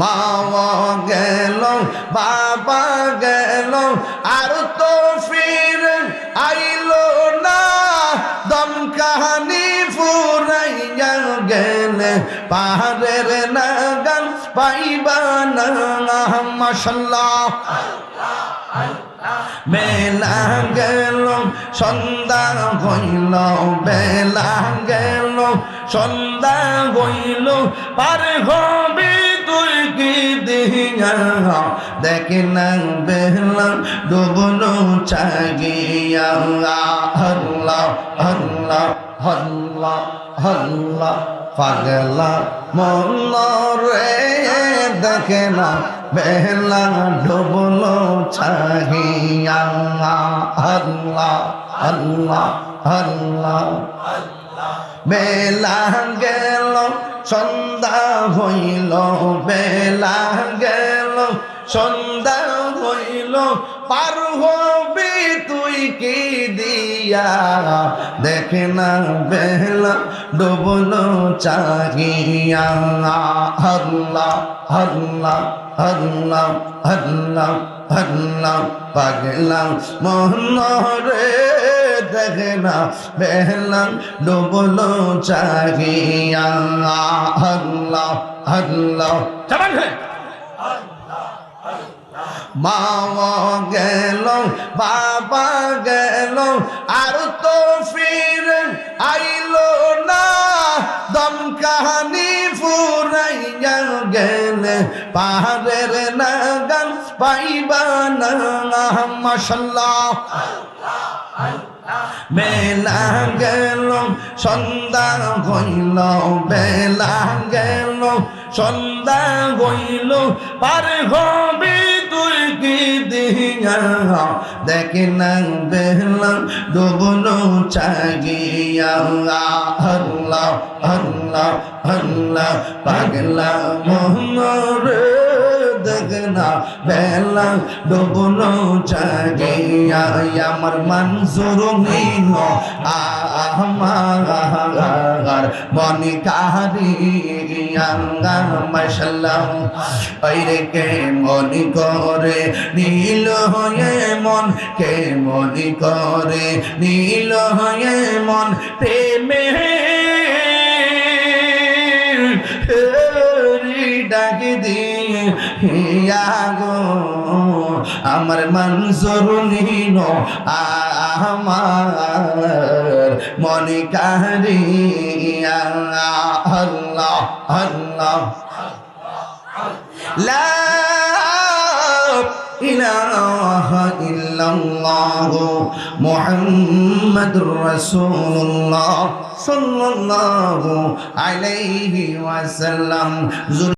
মা গেল, বাবা গেল, আর তো ফির আইলো না। দম কাহানি ফুরাইয়া গেলে পাহাড়ের নাগান পাইবা না। মাসাল্লাহ বেলা গেল, সন্ধ্যা হইল, বেলা গেল, সন্ধ্যা হইল, পার কি দিয়া দেখে না বেলা ডুবলো চাগিয়া হল্লা হল্লা হল্লা হল্লা পাগলা মন রে দেখে না বেলা ডুবলো চাহিয়া আল্লাহ আল্লাহ আল্লাহ বেলা গেল সন্ধ্যা হইল বেলা সন্ধ্যা হইল, পার হবি তুই কি দিয়া? দেখে না বেলা ডুবলো চাহিয়া। আল্লাহ আল্লাহ আল্লাহ আল্লাহ আল্লাহ, পাগলা মোহন রে দেখে না বেলা ডুবলো চাহিয়া। আল্লাহ আল্লাহ মা গেল বাবা গেল আর তো ফির আইলো না। দম কাহানি ফুরাইয়া গেলে পাহাড়ের নাগান পাইবা না। মাসাল্লাহ বেলা গেল সন্ধ্যা হইল, বেলা গেল সন্ধ্যা হইল, পার হবে দিয়া দেখে না বেলা ডুবলো চাগিয়া। আল্লাহ আল্লাহ আল্লাহ পাগলা মোহর বেলা আমার মনসুর মিন মনি ওইরে কে মনি করে নীল হয়ে মন, কে মনি করে নীল হয়ে মন, প্রেমে ডাকি দিয়ে গো আমার মনসুর নিন আমার মনে কাহারিয়া আল্লাহ আল্লাহ لا إله إلا الله محمد رسول الله صلى الله عليه وسلم